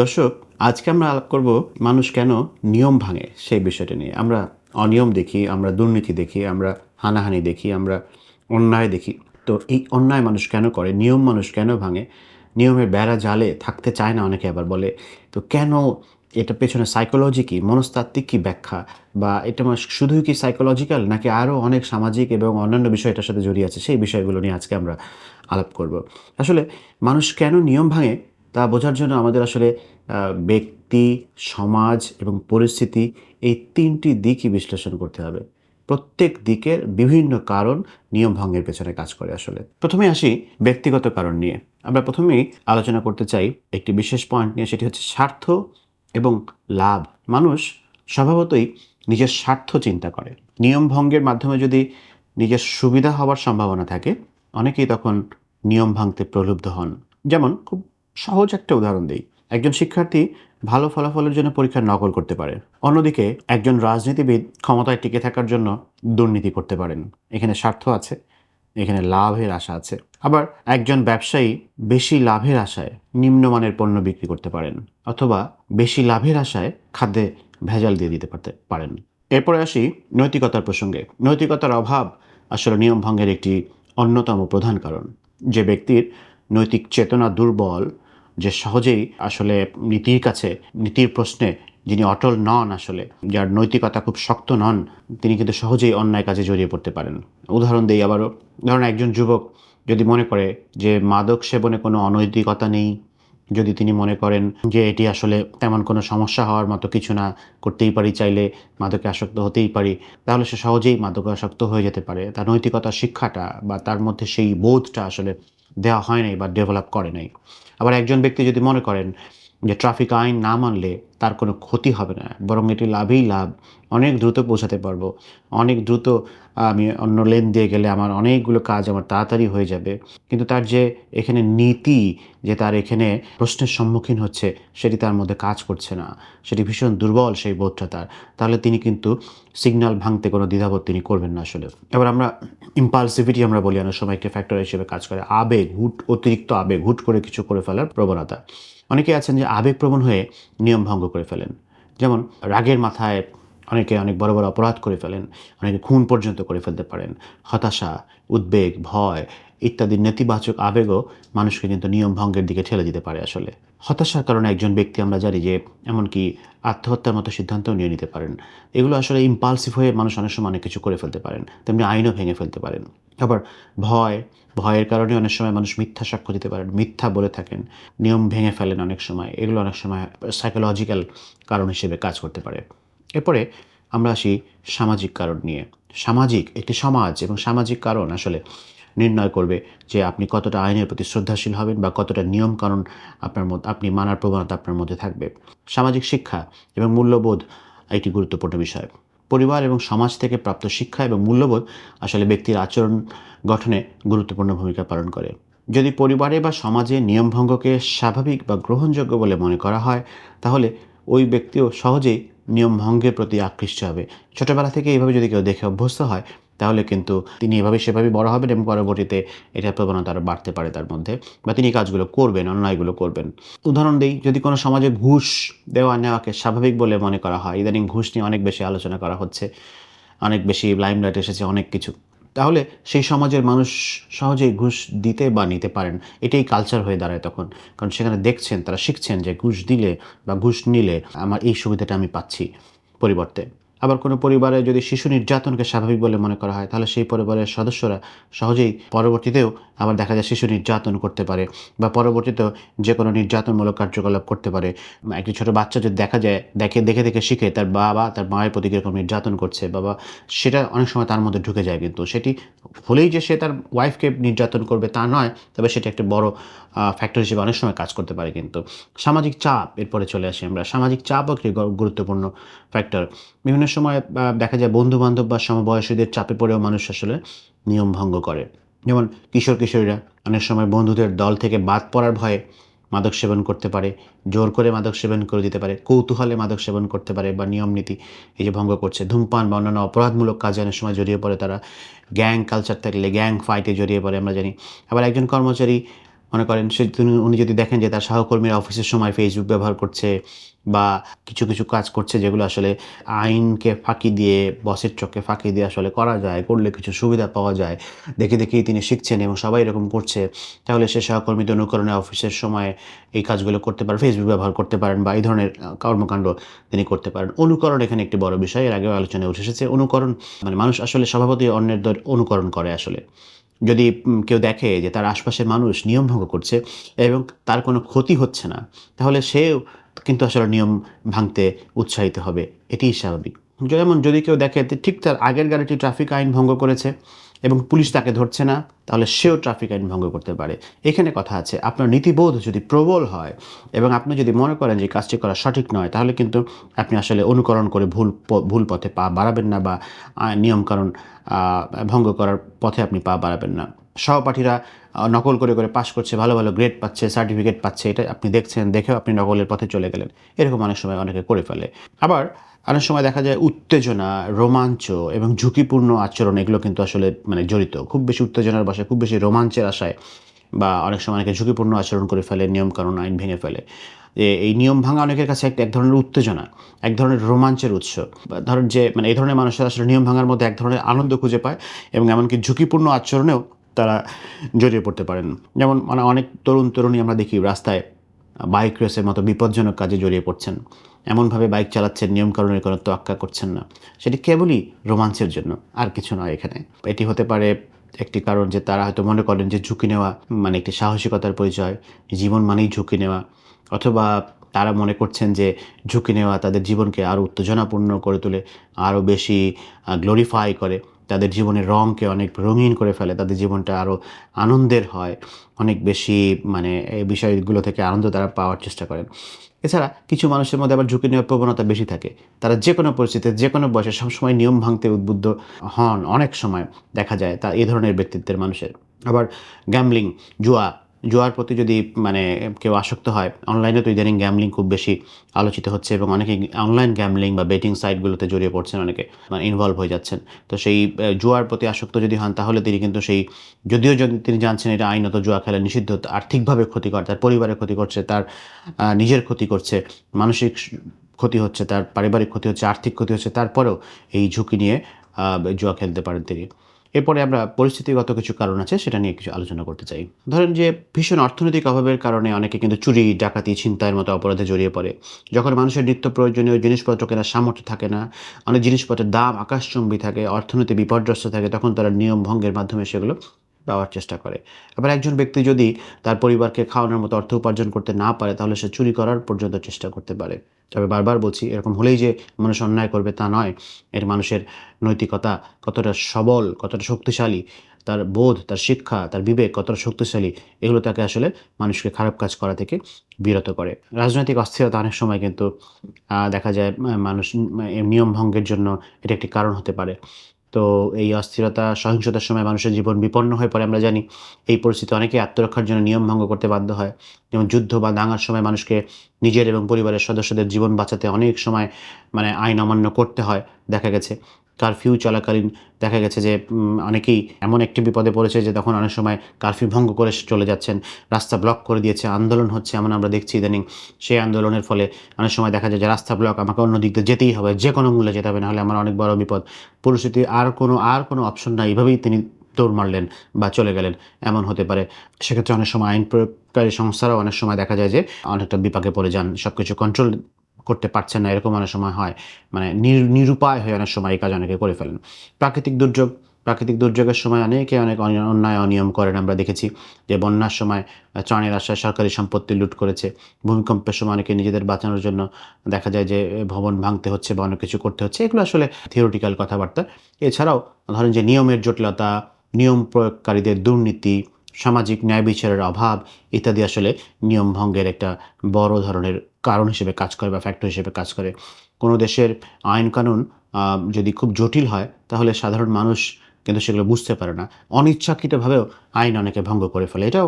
দর্শক, আজকে আমরা আলাপ করব মানুষ কেন নিয়ম ভাঙে সেই বিষয়টা নিয়ে। আমরা অনিয়ম দেখি, আমরা দুর্নীতি দেখি, আমরা হানাহানি দেখি, আমরা অন্যায় দেখি। তো এই অন্যায় মানুষ কেন করে? নিয়ম মানুষ কেন ভাঙে? নিয়মের বেড়া জালে থাকতে চায় না অনেকে আবার বলে। তো কেন এটা পেছনে সাইকোলজি কি, মনস্তাত্ত্বিক কি ব্যাখ্যা? বা এটা শুধুই কি সাইকোলজিক্যাল নাকি আরও অনেক সামাজিক এবং অন্যান্য বিষয় এটার সাথে জড়িয়ে আছে? সেই বিষয়গুলো নিয়ে আজকে আমরা আলাপ করব। আসলে মানুষ কেন নিয়ম ভাঙে? তা বোঝার জন্য আমাদের আসলে ব্যক্তি, সমাজ এবং পরিস্থিতি এই তিনটি দিকই বিশ্লেষণ করতে হবে। প্রত্যেক দিকের বিভিন্ন কারণ নিয়ম ভঙ্গের পেছনে কাজ করে আসলে। প্রথমে আসি ব্যক্তিগত কারণ নিয়ে। আমরা প্রথমেই আলোচনা করতে চাই একটি বিশেষ পয়েন্ট নিয়ে, সেটি হচ্ছে স্বার্থ এবং লাভ। মানুষ স্বভাবতই নিজের স্বার্থ চিন্তা করে। নিয়ম ভঙ্গের মাধ্যমে যদি নিজের সুবিধা হওয়ার সম্ভাবনা থাকে, অনেকেই তখন নিয়ম ভাঙতে প্রলুব্ধ হন। যেমন খুব সহজ একটা উদাহরণ দিই। একজন শিক্ষার্থী ভালো ফলাফলের জন্য পরীক্ষার নকল করতে পারে। অন্যদিকে একজন রাজনীতিবিদ ক্ষমতায় টিকে থাকার জন্য দুর্নীতি করতে পারেন। এখানে স্বার্থ আছে, এখানে লাভের আশা আছে। আবার একজন ব্যবসায়ী বেশি লাভের আশায় নিম্নমানের পণ্য বিক্রি করতে পারেন অথবা বেশি লাভের আশায় খাদ্যে ভেজাল দিয়ে দিতে পারতে পারেন। এরপরে আসি নৈতিকতার প্রসঙ্গে। নৈতিকতার অভাব আসলে নিয়ম ভঙ্গের একটি অন্যতম প্রধান কারণ। যে ব্যক্তির নৈতিক চেতনা দুর্বল যে সহজেই আসলে নীতির কাছে, নীতির প্রশ্নে যিনি অটল নন আসলে, যার নৈতিকতা খুব শক্ত নন, তিনি কিন্তু সহজেই অন্যায় কাজে জড়িয়ে পড়তে পারেন। উদাহরণ দিই আবারও। ধরুন একজন যুবক যদি মনে করে যে মাদক সেবনে কোনো অনৈতিকতা নেই, যদি তিনি মনে করেন যে এটি আসলে তেমন কোনো সমস্যা হওয়ার মতো কিছু না, করতেই পারি চাইলে মাদকে আসক্ত হতেই পারি, তাহলে সে সহজেই মাদকে আসক্ত হয়ে যেতে পারে। তার নৈতিকতার শিক্ষাটা বা তার মধ্যে সেই বোধটা আসলে দেওয়া হয় নাই বা ডেভেলপ করে নাই। আবার একজন ব্যক্তি যদি মনে করেন যে ট্রাফিক আইন না মানলে তার কোনো ক্ষতি হবে না, বরং এটি লাভেই লাভ। অনেক দ্রুত পৌঁছাতে পারব। অনেক দ্রুত আমি অন্য লেন দিয়ে গেলে আমার অনেকগুলো কাজ আমার তাড়াতাড়ি হয়ে যাবে। কিন্তু তার যে এখানে নীতি, যে তার এখানে প্রশ্নের সম্মুখীন হচ্ছে, সেটি তার মধ্যে কাজ করছে না। সেটি ভীষণ দুর্বল সেই বোধটা তার। তাহলে তিনি কিন্তু সিগন্যাল ভাঙতে কোনো দ্বিধাবোধ তিনি করবেন না আসলে। এবার আমরা ইম্পালসিভিটি আমরা বলি, অনেক সময় একটি ফ্যাক্টর হিসেবে কাজ করে। আবেগ, হুট, অতিরিক্ত আবেগ, হুট করে কিছু করে ফেলার প্রবণতা। অনেকে আছেন যে আবেগপ্রবণ হয়ে নিয়ম ভঙ্গ করে ফেলেন। যেমন রাগের মাথায় অনেকে অনেক বড় বড় অপরাধ করে ফেলেন, অনেকে খুন পর্যন্ত করে ফেলতে পারেন। হতাশা, উদ্বেগ, ভয় ইত্যাদি নেতিবাচক আবেগও মানুষকে কিন্তু নিয়ম ভঙ্গের দিকে ঠেলে দিতে পারে আসলে। হতাশার কারণে একজন ব্যক্তি আমরা জানি যে এমনকি আত্মহত্যার মতো সিদ্ধান্তও নিয়ে নিতে পারেন। এগুলো আসলে ইম্পালসিভ হয়ে মানুষ অনেক সময় অনেক কিছু করে ফেলতে পারেন, তেমনি আইনও ভেঙে ফেলতে পারেন। আবার ভয়, ভয়ের কারণে অনেক সময় মানুষ মিথ্যা সাক্ষ্য দিতে পারেন মিথ্যা বলে থাকেন, নিয়ম ভেঙে ফেলেন অনেক সময়। এগুলো অনেক সময় সাইকোলজিক্যাল কারণ হিসেবে কাজ করতে পারে। এরপরে আমরা আসি সামাজিক কারণ নিয়ে। সামাজিক একটি সমাজ এবং সামাজিক কারণ আসলে নির্ণয় করবে যে আপনি কতটা আইনের প্রতি শ্রদ্ধাশীল হবেন বা কতটা নিয়ম কারণ আপনার মধ্যে, আপনি মানার প্রবণতা আপনার মধ্যে থাকবে। সামাজিক শিক্ষা এবং মূল্যবোধ একটি গুরুত্বপূর্ণ বিষয়। পরিবার এবং সমাজ থেকে প্রাপ্ত শিক্ষা এবং মূল্যবোধ আসলে ব্যক্তির আচরণ গঠনে গুরুত্বপূর্ণ ভূমিকা পালন করে। যদি পরিবারে বা সমাজে নিয়মভঙ্গকে স্বাভাবিক বা গ্রহণযোগ্য বলে মনে করা হয়, তাহলে ওই ব্যক্তিও সহজেই নিয়মভঙ্গের প্রতি আকৃষ্ট হবে। ছোটোবেলা থেকে এইভাবে যদি কেউ দেখে অভ্যস্ত হয় তাহলে কিন্তু তিনি এভাবে সেভাবে বড় হবেন এবং পরবর্তীতে এটার প্রবণতা আরও বাড়তে পারে তার মধ্যে বা তিনি কাজগুলো করবেন, অন্যায়গুলো করবেন। উদাহরণ দিই, যদি কোনো সমাজে ঘুষ দেওয়া নেওয়াকে স্বাভাবিক বলে মনে করা হয়, ইদানিং ঘুষ নিয়ে অনেক বেশি আলোচনা করা হচ্ছে, অনেক বেশি লাইমলাইট এসেছে, অনেক কিছু, তাহলে সেই সমাজের মানুষ সহজেই ঘুষ দিতে বা নিতে পারেন, এটাই কালচার হয়ে দাঁড়ায় তখন। কারণ সেখানে দেখছেন, তারা শিখছেন যে ঘুষ দিলে বা ঘুষ নিলে আমার এই সুবিধাটা আমি পাচ্ছি পরিবর্তে। আবার কোনো পরিবারে যদি শিশু নির্যাতনকে স্বাভাবিক বলে মনে করা হয়, তাহলে সেই পরিবারের সদস্যরা সহজেই পরবর্তীতেও আবার দেখা যায় শিশু নির্যাতন করতে পারে বা পরবর্তীতেও যে কোনো নির্যাতনমূলক কার্যকলাপ করতে পারে। একটি ছোটো বাচ্চা যদি দেখা যায়, দেখে দেখে দেখে শিখে তার বাবা তার মায়ের প্রতি কীরকম নির্যাতন করছে বাবা সেটা অনেক সময় তার মধ্যে ঢুকে যায় কিন্তু সেটি হলেই যে সে তার ওয়াইফকে নির্যাতন করবে তা নয়, তবে সেটি একটা বড় ফ্যাক্টর হিসেবে অনেক সময় কাজ করতে পারে কিন্তু। সামাজিক চাপ, এরপরে চলে আসি আমরা। সামাজিক চাপও একটি গুরুত্বপূর্ণ ফ্যাক্টর বিভিন্ন সময় দেখা যায় বন্ধু বান্ধব বা সমবয়সীদের চাপে পড়েও মানুষ আসলে নিয়ম ভঙ্গ করে। যেমন কিশোর কিশোরীরা অনেক সময় বন্ধুদের দল থেকে বাদ পড়ার ভয়ে মাদক সেবন করতে পারে, জোর করে মাদক সেবন করে দিতে পারে, কৌতূহলে মাদক সেবন করতে পারে বা নিয়ম নীতি এই যে ভঙ্গ করছে। ধূমপান বা অন্যান্য অপরাধমূলক কাজে অনেক সময় জড়িয়ে পড়ে তারা। গ্যাং কালচার থাকলে গ্যাং ফাইটে জড়িয়ে পড়ে আমরা জানি। আবার একজন কর্মচারী মনে করেন, সে উনি যদি দেখেন যে তার সহকর্মীরা অফিসের সময় ফেসবুক ব্যবহার করছে বা কিছু কিছু কাজ করছে যেগুলো আসলে আইনকে ফাঁকি দিয়ে বসের চোখে ফাঁকি দিয়ে আসলে করা যায়, করলে কিছু সুবিধা পাওয়া যায়, দেখে, দেখেই তিনি শিখছেন এবং সবাই এরকম করছে, তাহলে সে সহকর্মীদের অনুকরণে অফিসের সময় এই কাজগুলো করতে পারেন ফেসবুক ব্যবহার করতে পারেন বা এই ধরনের কর্মকাণ্ড তিনি করতে পারেন। অনুকরণ এখানে একটি বড় বিষয়, এর আগেও আলোচনায় উঠে এসেছে। অনুকরণ মানে মানুষ আসলে স্বভাবতই অন্যের অনুকরণ করে আসলে। যদি কেউ দেখে যে তার আশপাশের মানুষ নিয়ম ভঙ্গ করছে এবং তার কোনো ক্ষতি হচ্ছে না, তাহলে সেও কিন্তু আসলে নিয়ম ভাঙতে উৎসাহিত হবে। এটিই স্বাভাবিক। যেমন যদি কেউ দেখে ঠিক তার আগের গাড়িটি ট্রাফিক আইন ভঙ্গ করেছে এবং পুলিশ তাকে ধরছে না, তাহলে সেও ট্রাফিক আইন ভঙ্গ করতে পারে। এখানে কথা আছে, আপনার নীতিবোধ যদি প্রবল হয় এবং আপনি যদি মনে করেন যে কাজটি করা সঠিক নয়, তাহলে কিন্তু আপনি আসলে অনুকরণ করে ভুল ভুল পথে পা বাড়াবেন না বা নিয়মকানুন ভঙ্গ করার পথে আপনি পা বাড়াবেন না। সহপাঠীরা নকল করে করে পাশ করছে, ভালো ভালো গ্রেড পাচ্ছে সার্টিফিকেট পাচ্ছে, এটা আপনি দেখছেন, দেখেও আপনি নকলের পথে চলে গেলেন। এরকম অনেক সময় অনেকে করে ফেলে। আবার অনেক সময় দেখা যায় উত্তেজনা, রোমাঞ্চ এবং ঝুঁকিপূর্ণ আচরণ, এগুলো কিন্তু আসলে মানে জড়িত। খুব বেশি উত্তেজনার বাসায়, খুব বেশি রোমাঞ্চের আশায় বা অনেক সময় অনেকে ঝুঁকিপূর্ণ আচরণ করে ফেলে নিয়ম নিয়মকানুন, আইন ভেঙে ফেলে। এই নিয়ম ভাঙা অনেকের কাছে একটা এক ধরনের উত্তেজনা, এক ধরনের রোমাঞ্চের উৎস। ধরেন যে মানে এই ধরনের মানুষেরা আসলে নিয়ম ভাঙার মধ্যে এক ধরনের আনন্দ খুঁজে পায় এবং এমনকি ঝুঁকিপূর্ণ আচরণেও তারা জড়িয়ে পড়তে পারেন। যেমন মানে অনেক তরুণ, তরুণী আমরা দেখি রাস্তায় বাইক রেসের মতো বিপজ্জনক কাজে জড়িয়ে পড়ছেন। এমনভাবে বাইক চালাচ্ছেন, নিয়মকানুনের কোনো তোয়াক্কা করছেন না। সেটি কেবলই রোমাঞ্চের জন্য, আর কিছু নয় এখানে। এটি হতে পারে একটি কারণ যে তারা হয়তো মনে করেন যে ঝুঁকি নেওয়া মানে একটি সাহসিকতার পরিচয়, জীবন মানেই ঝুঁকি নেওয়া, অথবা তারা মনে করছেন যে ঝুঁকি নেওয়া তাদের জীবনকে আরও উত্তেজনাপূর্ণ করে তোলে আরও বেশি গ্লোরিফাই করে। তাদের জীবনের রঙকে অনেক রঙিন করে ফেলে, তাদের জীবনটা আরও আনন্দের হয়, অনেক বেশি মানে এই বিষয়গুলো থেকে আনন্দ তারা পাওয়ার চেষ্টা করেন এছাড়া কিছু মানুষের মধ্যে আবার ঝুঁকি নেওয়ার প্রবণতা বেশি থাকে। তারা যে কোনো পরিস্থিতিতে যে কোনো বয়সে সবসময় নিয়ম ভাঙতে উদ্বুদ্ধ হন অনেক সময় দেখা যায় তা এ ধরনের ব্যক্তিত্বের মানুষের। আবার গ্যামলিং জুয়া জুয়ার প্রতি যদি মানে কেউ আসক্ত হয় অনলাইনে তো ইদানিং গ্যামলিং খুব বেশি আলোচিত হচ্ছে এবং অনেকে অনলাইন গ্যামলিং বা বেটিং সাইটগুলোতে জড়িয়ে পড়ছেন, অনেকে মানে ইনভলভ হয়ে যাচ্ছেন। তো সেই জুয়ার প্রতি আসক্ত যদি হন, তাহলে তিনি কিন্তু সেই, যদিও যদি তিনি জানছেন এটা আইনত জুয়া খেলা নিষিদ্ধ আর্থিকভাবে ক্ষতিকর, তার পরিবারের ক্ষতি করছে, তার নিজের ক্ষতি করছে, মানসিক ক্ষতি হচ্ছে, তার পারিবারিক ক্ষতি হচ্ছে, আর্থিক ক্ষতি হচ্ছে, তারপরেও এই ঝুঁকি নিয়ে জুয়া খেলতে পারেন তিনি। এরপরে আমরা পরিস্থিতিগত কিছু কারণ আছে, সেটা নিয়ে কিছু আলোচনা করতে চাই। ধরেন যে, ভীষণ অর্থনৈতিক অভাবের কারণে অনেকে কিন্তু চুরি, ডাকাতি, ছিনতাইয়ের মতো অপরাধে জড়িয়ে পড়ে। যখন মানুষের নিত্য প্রয়োজনীয় জিনিসপত্র কেনার সামর্থ্য থাকে না, অনেক জিনিসপত্রের দাম আকাশচুম্বী থাকে, অর্থনীতি বিপর্যস্ত থাকে, তখন তারা নিয়ম ভঙ্গের মাধ্যমে সেগুলো পাওয়ার চেষ্টা করে। আবার একজন ব্যক্তি যদি তার পরিবারকে খাওয়ানোর মতো অর্থ উপার্জন করতে না পারে, তাহলে সে চুরি করার পর্যন্ত চেষ্টা করতে পারে। তবে বারবার বলছি, এরকম হলেই যে মানুষ অন্যায় করবে তা নয়। এর মানুষের নৈতিকতা কতটা সবল, কতটা শক্তিশালী, তার বোধ, তার শিক্ষা, তার বিবেক কতটা শক্তিশালী, এগুলো তাকে আসলে মানুষকে খারাপ কাজ করা থেকে বিরত করে। রাজনৈতিক অস্থিরতা অনেক সময় কিন্তু দেখা যায়, মানুষ নিয়ম ভঙ্গের জন্য এটা একটি কারণ হতে পারে। তো এই অস্থিরতা, সহিংসতার সময় মানুষের জীবন বিপন্ন হয়ে পড়ে আমরা জানি। এই পরিস্থিতি অনেকে আত্মরক্ষার জন্য নিয়ম ভঙ্গ করতে বাধ্য হয়। যেমন যুদ্ধ বা দাঙ্গার সময় মানুষকে নিজের এবং পরিবারের সদস্যদের জীবন বাঁচাতে অনেক সময় মানে আইন অমান্য করতে হয়, দেখা গেছে। কারফিউ চলাকালীন দেখা গেছে যে অনেকেই এমন একটি বিপদে পড়েছে যে, তখন অনেক সময় কারফিউ ভঙ্গ করে চলে যাচ্ছেন, রাস্তা ব্লক করে দিয়েছে, আন্দোলন হচ্ছে এমন আমরা দেখছি ইদানিং। সেই আন্দোলনের ফলে অনেক সময় দেখা যায় যে, রাস্তা ব্লক আমাকে অন্য দিক দিয়ে যেতেই হবে, যে কোনো মূল্যে যেতে হবে, নাহলে আমার অনেক বড় বিপদ। পরিস্থিতি আর কোনো আর কোনো অপশন নাই, এভাবেই তিনি দৌড় মারলেন বা চলে গেলেন, এমন হতে পারে। সেক্ষেত্রে অনেক সময় আইন প্রয়োগকারী সংস্থারাও অনেক সময় দেখা যায় যে, অনেকটা বিপাকে পড়ে যান সব কিছু কন্ট্রোল করতে পারছেন না, এরকম অনেক সময় হয়। মানে নির- নিরুপায় হয়ে অনেক সময় এই কাজ অনেকে করে ফেলেন। প্রাকৃতিক দুর্যোগ, প্রাকৃতিক দুর্যোগের সময় অনেকে অনেক অন্যায় অনিয়ম করেন। আমরা দেখেছি যে বন্যার সময় ত্রাণের আশায় সরকারি সম্পত্তি লুট করেছে। ভূমিকম্পের সময় অনেকে নিজেদের বাঁচানোর জন্য দেখা যায় যে ভবন ভাঙতে হচ্ছে বা অনেক কিছু করতে হচ্ছে। এগুলো আসলে থিওরিটিক্যাল কথাবার্তা। এছাড়াও ধরেন যে নিয়মের জটিলতা, নিয়ম প্রয়োগকারীদের দুর্নীতি সামাজিক ন্যায় বিচারের অভাব ইত্যাদি আসলে নিয়ম ভঙ্গের একটা বড় ধরনের কারণ হিসেবে কাজ করে বা ফ্যাক্টর হিসেবে কাজ করে। কোনো দেশের আইন কানুন যদি খুব জটিল হয়, তাহলে সাধারণ মানুষ কিন্তু সেগুলো বুঝতে পারে না। অনিচ্ছাকৃতভাবেও আইন অনেকে ভঙ্গ করে ফেলে। এটাও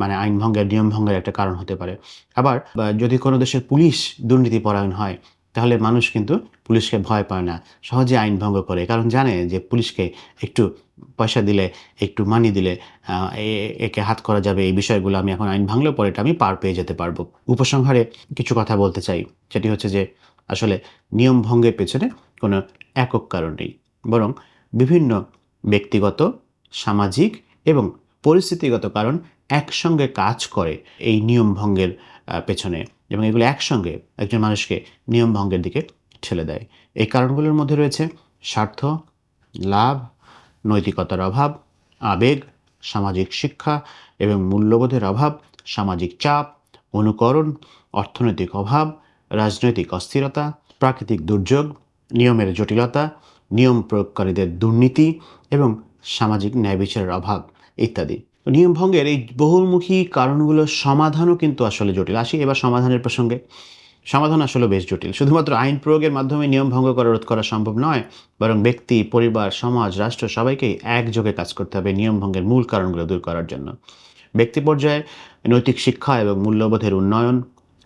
মানে আইন ভঙ্গের, নিয়ম ভঙ্গের একটা কারণ হতে পারে। আবার যদি কোনো দেশের পুলিশ দুর্নীতি দুর্নীতিপরায়ণ হয়, তাহলে মানুষ কিন্তু পুলিশকে ভয় পায় না। সহজে আইন ভঙ্গ করে। কারণ জানে যে পুলিশকে একটু পয়সা দিলে, একটু মানি দিলে একে হাত করা যাবে, এই বিষয়গুলো আমি এখন আইন ভাঙলেও পরে এটা আমি পার পেয়ে যেতে পারব। উপসংহারে কিছু কথা বলতে চাই, সেটি হচ্ছে যে, আসলে নিয়ম ভঙ্গের পেছনে কোনো একক কারণ নেই, বরং বিভিন্ন ব্যক্তিগত, সামাজিক এবং পরিস্থিতিগত কারণ একসঙ্গে কাজ করে এই নিয়ম ভঙ্গের পেছনে এবং এগুলো একসঙ্গে একজন মানুষকে নিয়ম ভঙ্গের দিকে ঠেলে দেয়। এই কারণগুলোর মধ্যে রয়েছে স্বার্থ, লাভ নৈতিকতার অভাব, আবেগ, সামাজিক শিক্ষা এবং মূল্যবোধের অভাব, সামাজিক চাপ, অনুকরণ, অর্থনৈতিক অভাব, রাজনৈতিক অস্থিরতা, প্রাকৃতিক দুর্যোগ, নিয়মের জটিলতা, নিয়ম প্রয়োগকারীদের দুর্নীতি এবং সামাজিক ন্যায় বিচারের অভাব ইত্যাদি। নিয়ম ভঙ্গের এই বহুমুখী কারণগুলোর সমাধানও কিন্তু আসলে জটিল। আসি এবার সমাধানের প্রসঙ্গে। সমাধান আসলে বেশ জটিল। শুধুমাত্র আইন প্রয়োগের মাধ্যমে নিয়ম ভঙ্গ করা, রোধ করা সম্ভব নয়, বরং ব্যক্তি, পরিবার, সমাজ, রাষ্ট্র সবাইকেই একযোগে কাজ করতে হবে নিয়ম ভঙ্গের মূল কারণগুলো দূর করার জন্য। ব্যক্তি পর্যায়ে নৈতিক শিক্ষা এবং মূল্যবোধের উন্নয়ন,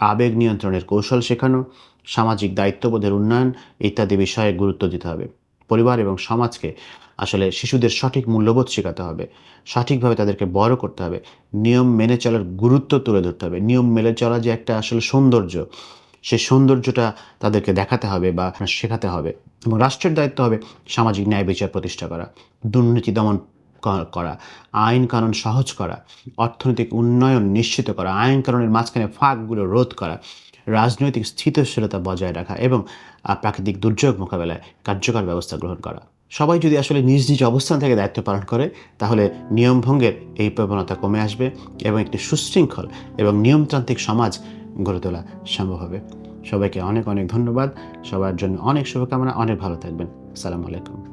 আবেগ নিয়ন্ত্রণের কৌশল শেখানো, সামাজিক দায়িত্ববোধের উন্নয়ন ইত্যাদি বিষয়ে গুরুত্ব দিতে হবে। পরিবার এবং সমাজকে আসলে শিশুদের সঠিক মূল্যবোধ শেখাতে হবে, সঠিকভাবে তাদেরকে বড় করতে হবে, নিয়ম মেনে চলার গুরুত্ব তুলে ধরতে হবে। নিয়ম মেনে চলা যে একটা আসলে সৌন্দর্য সেই সৌন্দর্যটা তাদেরকে দেখাতে হবে বা শেখাতে হবে এবং রাষ্ট্রের দায়িত্ব হবে সামাজিক ন্যায় বিচার প্রতিষ্ঠা করা, দুর্নীতি দমন করা, আইন কানুন সহজ করা, অর্থনৈতিক উন্নয়ন নিশ্চিত করা, আইন কানুনের মাঝখানে ফাঁকগুলো রোধ করা, রাজনৈতিক স্থিতিশীলতা বজায় রাখা এবং প্রাকৃতিক দুর্যোগ মোকাবেলায় কার্যকর ব্যবস্থা গ্রহণ করা। সবাই যদি আসলে নিজ নিজ অবস্থান থেকে দায়িত্ব পালন করে, তাহলে নিয়মভঙ্গের এই প্রবণতা কমে আসবে এবং একটি সুশৃঙ্খল এবং নিয়মতান্ত্রিক সমাজ গড়ে তোলা সম্ভব হবে। সবাইকে অনেক অনেক ধন্যবাদ। সবার জন্য অনেক শুভকামনা। অনেক ভালো থাকবেন। আসসালামু আলাইকুম।